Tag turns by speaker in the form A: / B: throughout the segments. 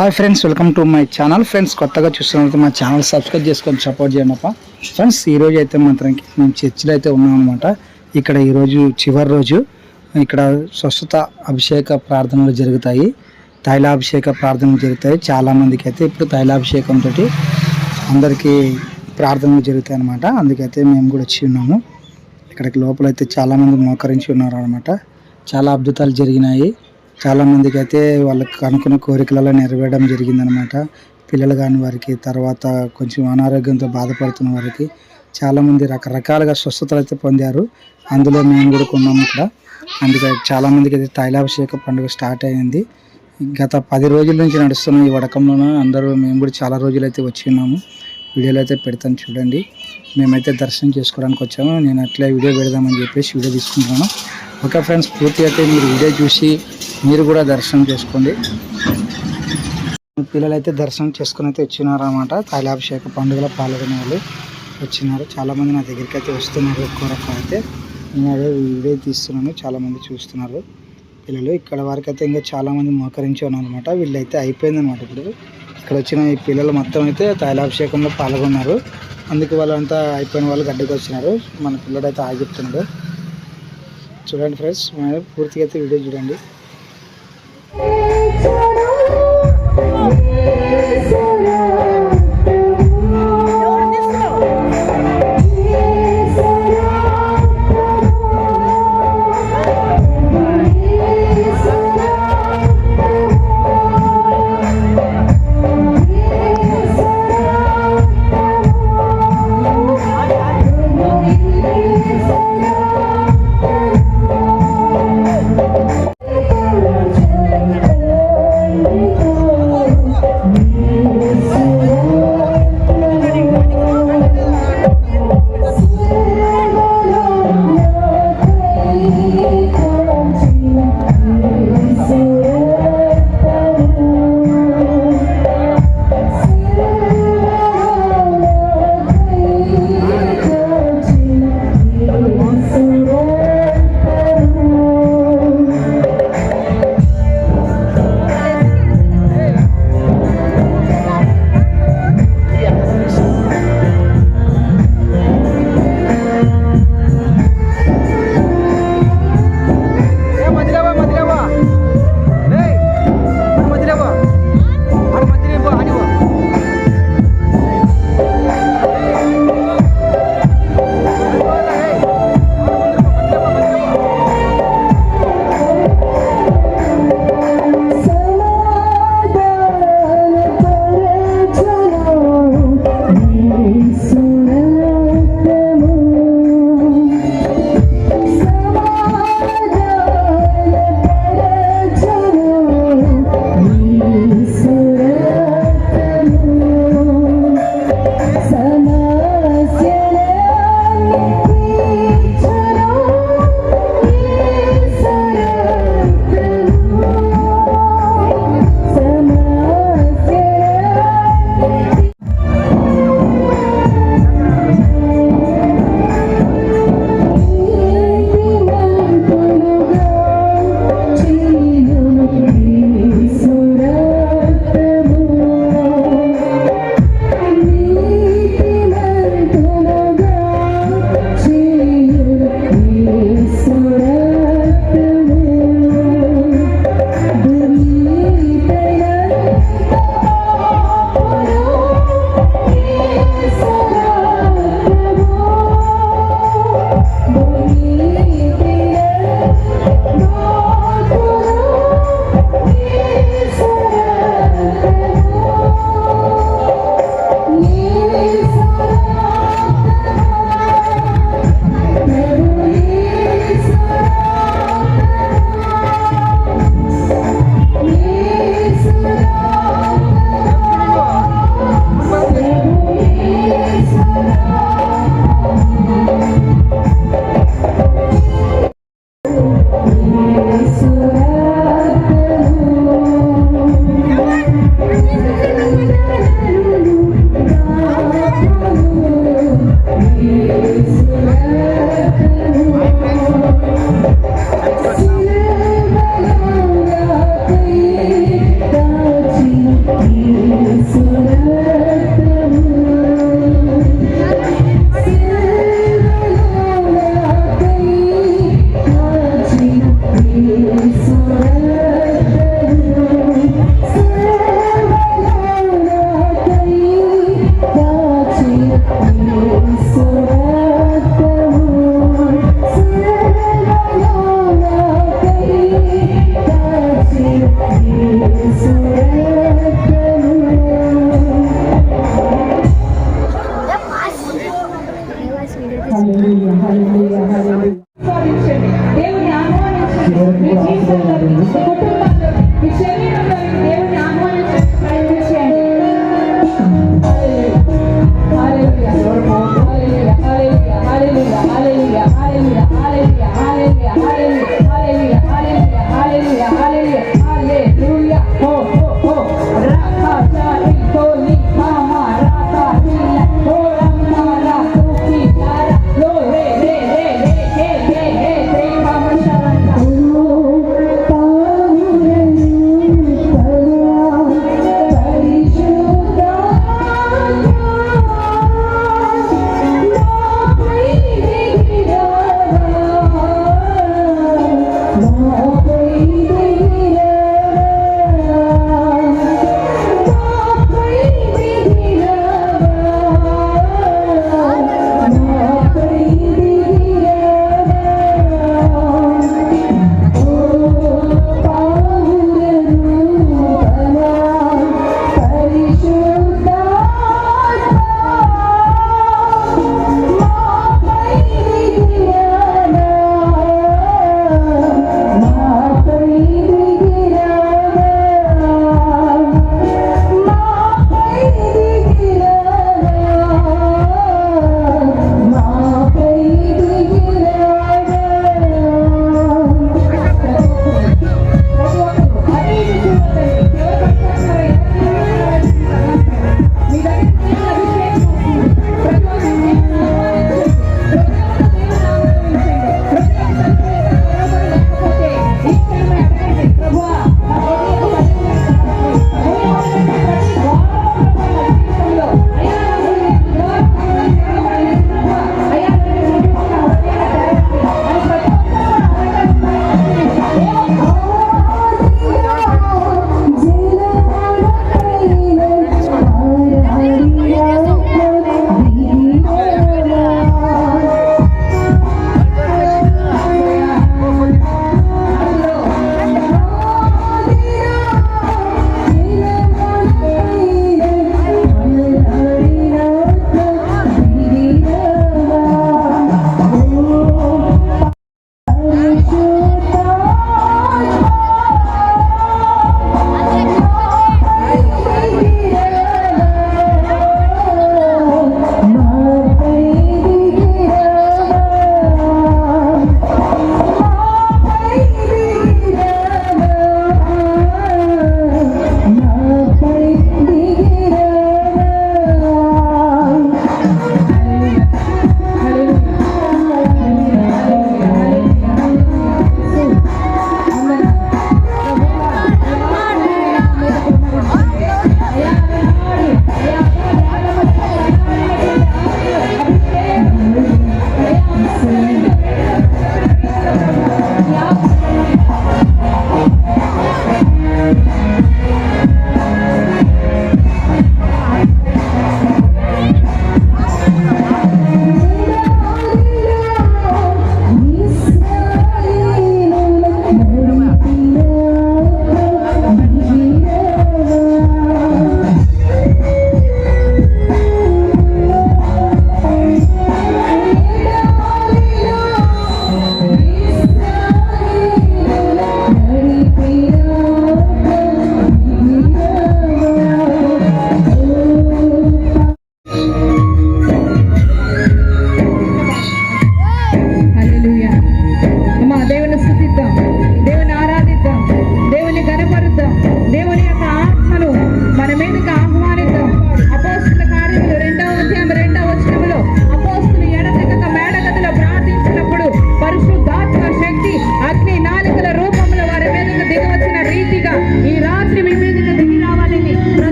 A: Hi friends welcome to my channel friends కొత్తగా చూస్తున్నట్టు మా ఛానల్ సబ్స్క్రైబ్ చేసుకొని సపోర్ట్ చేయండి అప్ప. ఫ్రెండ్స్ ఈరోజు అయితే మాత్రం మేము చర్చిలో అయితే ఉన్నాం అనమాట ఇక్కడ ఈరోజు చివరి రోజు. ఇక్కడ స్వస్థత అభిషేక ప్రార్థనలు జరుగుతాయి. తైలాభిషేక ప్రార్థనలు జరుగుతాయి. చాలా మందికి అయితే ఇప్పుడు తైలాభిషేకంతో అందరికీ ప్రార్థనలు జరుగుతాయి అనమాట అందుకైతే మేము కూడా వచ్చి ఉన్నాము. ఇక్కడికి లోపల అయితే చాలా మంది మోకరించి ఉన్నారు అనమాట చాలా అద్భుతాలు జరిగినాయి. చాలామందికి అయితే వాళ్ళకి అనుకున్న కోరికలలో నెరవేరడం జరిగిందనమాట పిల్లలు కాని వారికి తర్వాత కొంచెం అనారోగ్యంతో బాధపడుతున్న వారికి చాలామంది రకరకాలుగా స్వస్థతలు అయితే పొందారు. అందులో మేము కూడా కొన్నాము ఇక్కడ అందుకే చాలామందికి అయితే తైలాభిషేక పండుగ స్టార్ట్ అయింది. గత పది రోజుల నుంచి నడుస్తున్న ఈ వడకంలోన అందరూ మేము కూడా చాలా రోజులు అయితే వచ్చి ఉన్నాము. వీడియోలు అయితే పెడతాను చూడండి. మేమైతే దర్శనం చేసుకోవడానికి వచ్చాము. నేను అట్లే వీడియో పెడదామని చెప్పేసి వీడియో తీసుకుంటున్నాను. ఓకే ఫ్రెండ్స్ పూర్తి అయితే మీరు వీడియో చూసి మీరు కూడా దర్శనం చేసుకోండి. పిల్లలైతే దర్శనం చేసుకుని అయితే వచ్చినారన్నమాట. తైలాభిషేక పండుగలో పాల్గొనే వాళ్ళు వచ్చినారు. చాలామంది నా దగ్గరికి అయితే వస్తున్నారు ఎక్కువ రకం అయితే. నేను అదే వీడియో తీస్తున్నాను చాలామంది చూస్తున్నారు. పిల్లలు ఇక్కడ వరకు అయితే ఇంకా చాలామంది మోకరించి ఉన్నారనమాట వీళ్ళైతే అయిపోయిందనమాట ఇప్పుడు. ఇక్కడ వచ్చిన ఈ పిల్లలు మొత్తం అయితే తైలాభిషేకంలో పాల్గొన్నారు. అందుకు వాళ్ళంతా అయిపోయిన వాళ్ళు గడ్డకు వచ్చినారు. మన పిల్లడైతే ఆగిపోతున్నాడు చూడండి ఫ్రెండ్స్ పూర్తిగా అయితే వీడియో చూడండి.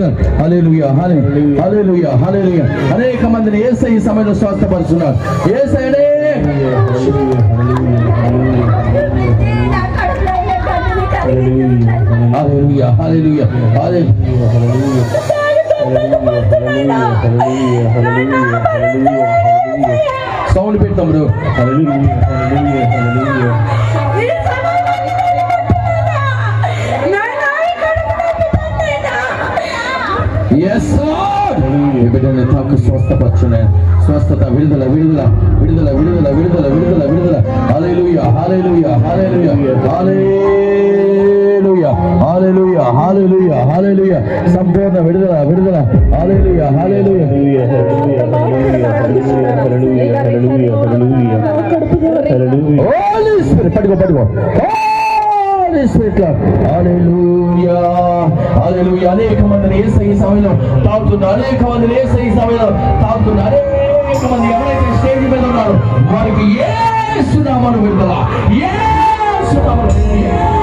B: చేస్తున్నారు హలేలుయా హలే హలేలుయా అనేక మందిని ఏసై ఈ సమయంలో స్వస్థపరుచున్నారు ఏసైనే సౌండ్ పెడతాం బ్రో. బిడ్డని తాకు స్వస్థపరచునే స్వస్థత విడుదల విడుదల విడుదల విడుదల విడుదల విడుదల విడుదల hallelujah hallelujah hallelujah hallelujah hallelujah hallelujah hallelujah సంపూర్ణ విడుదల విడుదల హాలేలుయ హాలేలుయ పట్టుకో పట్టుకో పట్టుకో పట్టుకో హోలీ స్పిరిట్ హల్లెలూయా హల్లెలూయా అనేక మందిని యేసయ్య ఈ సమయంలో తాగుతున్న అనేక మందిని యేసయ్య ఈ సమయంలో తాగుతున్న అనేక మంది ఎవరైతే స్టేజ్ మీద ఉన్నారో వారికి ఏ సునామను విడుదల. ఏ సునామను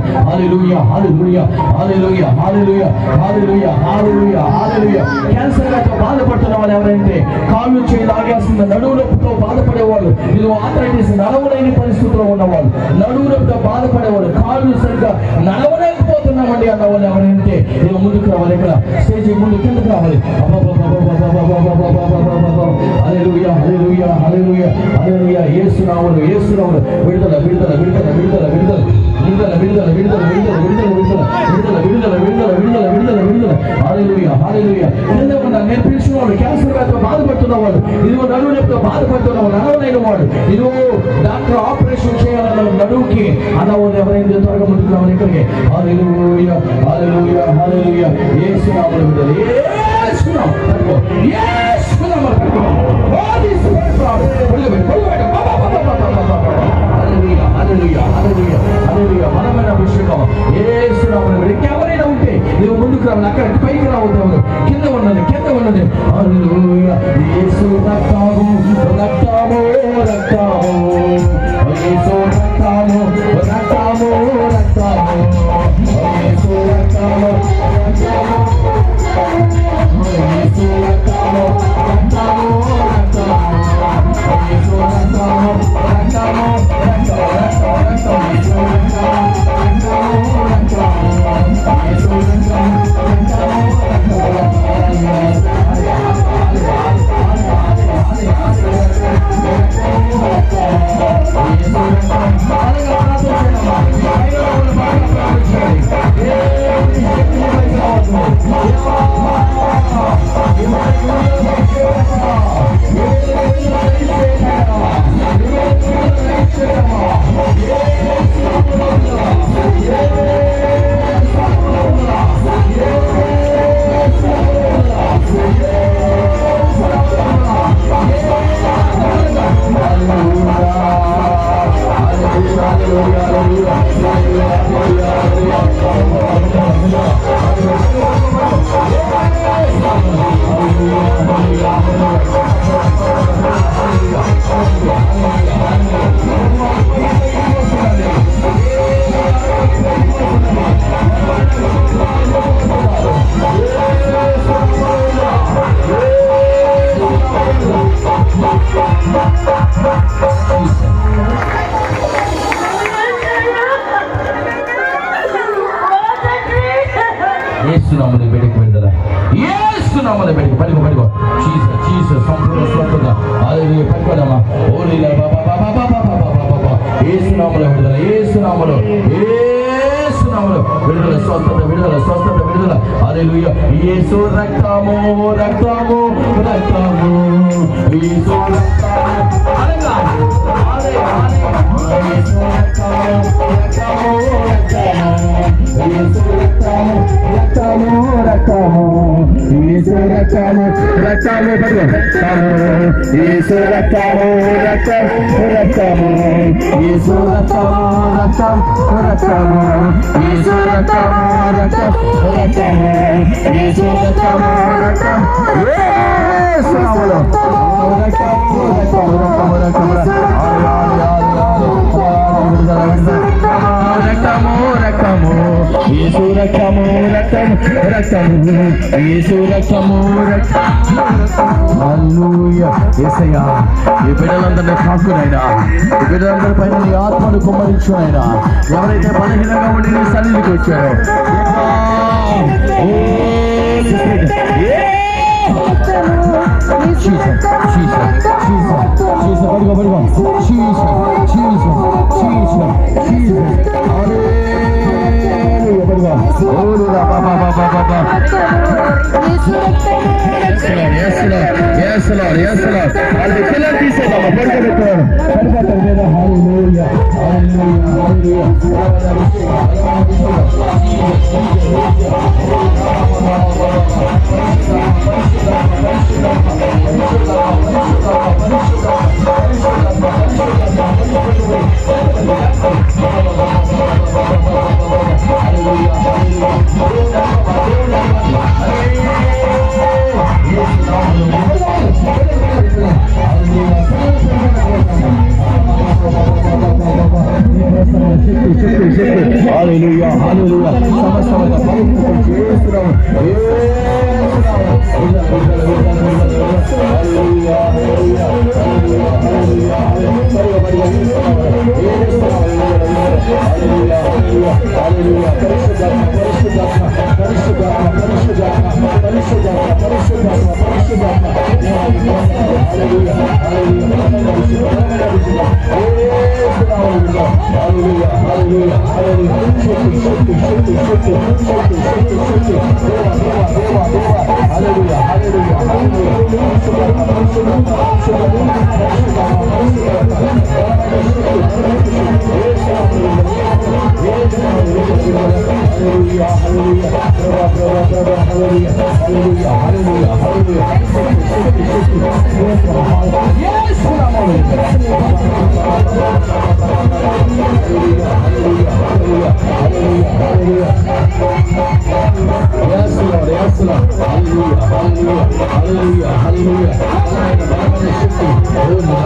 B: Hallelujah, Hallelujah, Hallelujah, Hallelujah, Hallelujah, Hallelujah, Hallelujah. క్యాన్సర్తో బాధపడుతున్న వాళ్ళు ఎవరైతే కాళ్ళు చేయి లాగేస్తున్న నడువు నొప్పితో బాధపడేవాళ్ళు ఇది ఆథరైటిస్ నడవలేని పరిస్థితిలో ఉన్నవాళ్ళు నడువు నొప్పితో బాధపడేవాళ్ళు కాళ్ళు సరిగ్గా నడవలేకపోతున్నామండి అన్న వాళ్ళు ఎవరైతే ఇది ముందుకు రావాలి ఇక్కడ స్టేజ్ ముందు కిందకు రావాలి యేసు నామములో యేసు నామములో విడుదల విడుదల విడుదల విడుదల విడుదల விடுதலை விடுதலை விடுதலை விடுதலை விடுதலை விடுதலை விடுதலை విడుదల విడుదల విడుదల హాలేలుయా హాలేలుయా ఎందుకంటే నాకు నేర్పించినవాడు క్యాన్సర్ వ్యాధితో బాధపడుతున్నవాడు ఇదిగో నడువు నొప్పితో బాధపడుతున్నవాడు అలవలైన వాడు ఇదిగో డాక్టర్ ఆపరేషన్ చేయాలన్న నడువుకి అన్నవాడు ఎవరైంది త్వరగా ముందుకున్నామని ఇక్కడికి హాలేలుయా హాలేలుయా హాలేలుయా యేసు నామమున విడుదల యేసు నామమున పట్టుకో యేసు నామమున పట్టుకో వాట్ ఇస్ పట్టుకో పట్టుకో హల్లెలూయా హల్లెలూయా హల్లెలూయా. హల్లెలూయా అభిషేకం. యేసునామములో ఎవరైనా ఉంటే నువ్వు ముందుకు రావాలి. అక్కడ పైకి రావద్దు. కింద ఉన్నది కింద ఉన్నది. హల్లెలూయా. యేసు రక్తము రక్తము రక్తము యేసు రక్తము రక్తము Thank you. విడుదల స్వస్థత విడుదల స్వస్థత విడుదల. హల్లెలూయా. యేసు రక్తము రక్తము రక్తము. యేసు రక్తము. రకాలు రకాలు రకాలు ఈసు రకాలు రకాలు రకాలు ఈసు రకాలు రకాలు రకాలు ఈసు రకాలు రకాలు రకాలు ఈసు రకాలు రకాలు రకాలు రకాలు రకాలు రక్తము రక్తము రక్తము యేసు రక్తము రక్తము హల్లెలూయా. యేసయ్యా ఈ బిడ్డలందరినీ కాకునైనా ఈ బిడ్డలందరి పైన నీ ఆత్మను కుమ్మరించునైనా ఎవరైతే బలహీనంగా ఉండి నీ సన్నిధికి వచ్చారో! Jesus, Jesus, Jesus, Jesus, పడుకో పడుకో Jesus, Jesus, Jesus, Jesus. Hallelujah, hallelujah, Hallelujah, hallelujah, hallelujah, hallelujah. Hallelujah! Hallelujah! Hallelujah! Hallelujah! Hallelujah! Hallelujah! Hallelujah! Hallelujah! Hallelujah! Hallelujah! Hallelujah! Hallelujah! Hallelujah! Hallelujah! Hallelujah! deva, deva, deva. Hallelujah, hallelujah, hallelujah. Hallelujah, hallelujah, hallelujah, hallelujah, hallelujah. Yes, Yes, Lord. Yes, Lord. Hallelujah. Hallelujah. Hallelujah. Hallelujah. Hallelujah.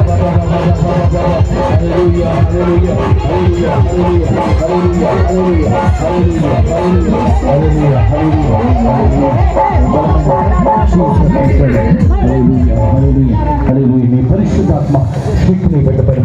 B: Hallelujah. Hallelujah. Hallelujah. Hallelujah. Hallelujah. Hallelujah. Hallelujah. hallelujah, hallelujah, hallelujah, പെട്ട